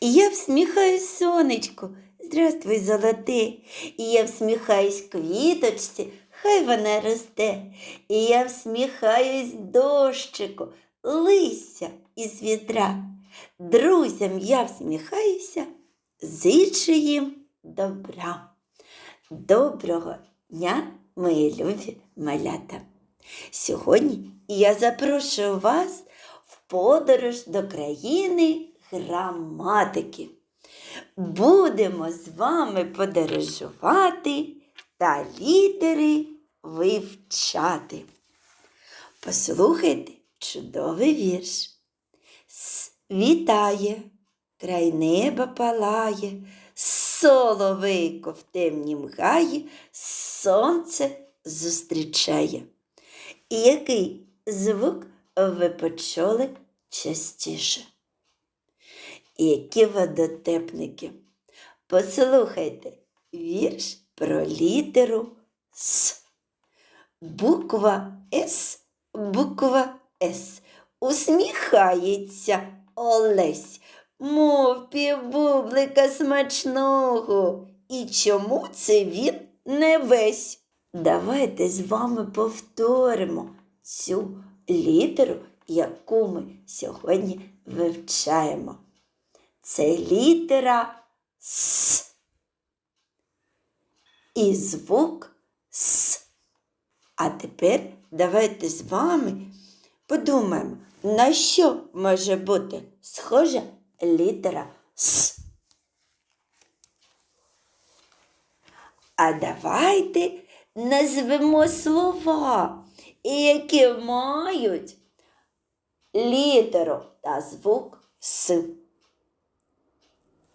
І я всміхаюсь сонечку, здравствуй, золоте. І я всміхаюсь квіточці, хай вона росте. І я всміхаюсь дощику, лися із вітра. Друзям я всміхаюся, зичу їм добра. Доброго дня, мої любі малята! Сьогодні я запрошую вас в подорож до країни граматики. Будемо з вами подорожувати та літери вивчати. Послухайте чудовий вірш. Вітає, край неба палає, соловейко в темнім гаї, сонце зустрічає. І який звук ви почули частіше? Які водотепники? Послухайте вірш про літеру С. Буква С, буква С. Усміхається Олесь, мов півбублика смачного. І чому це він не весь? Давайте з вами повторимо цю літеру, яку ми сьогодні вивчаємо. Це літера С. І звук С. А тепер давайте з вами подумаємо, на що може бути схожа літера С. А давайте назвемо слова, які мають літеру та звук С.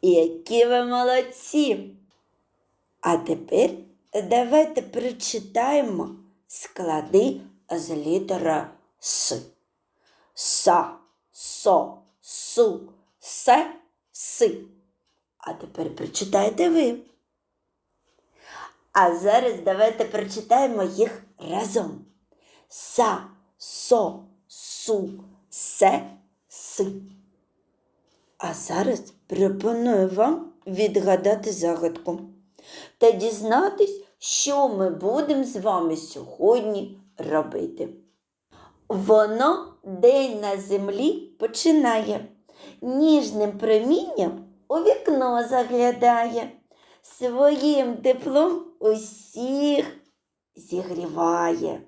Які ви молодці! А тепер давайте прочитаємо склади з літера С. Са, со, су, се, си. А тепер прочитайте ви. А зараз давайте прочитаємо їх разом. Са, со, су, се, си. А зараз пропоную вам відгадати загадку та дізнатись, що ми будемо з вами сьогодні робити. Воно день на землі починає, ніжним промінням у вікно заглядає, своїм теплом усіх зігріває.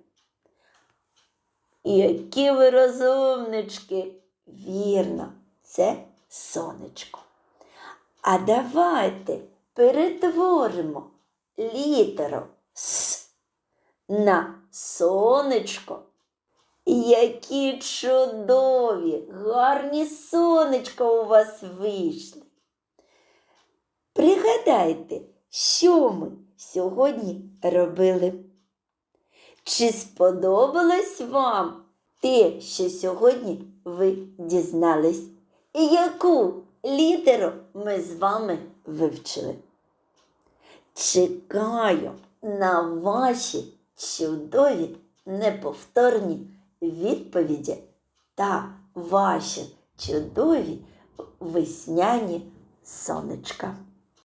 Які ви розумнички! Вірно, це сонечко. А давайте перетворимо літеру С на сонечко. Які чудові, гарні сонечка у вас вийшли. Пригадайте, що ми сьогодні робили. Чи сподобалось вам те, що сьогодні ви дізнались? І яку літеру ми з вами вивчили? Чекаю на ваші чудові, неповторні відповіді та ваші чудові весняні сонечка.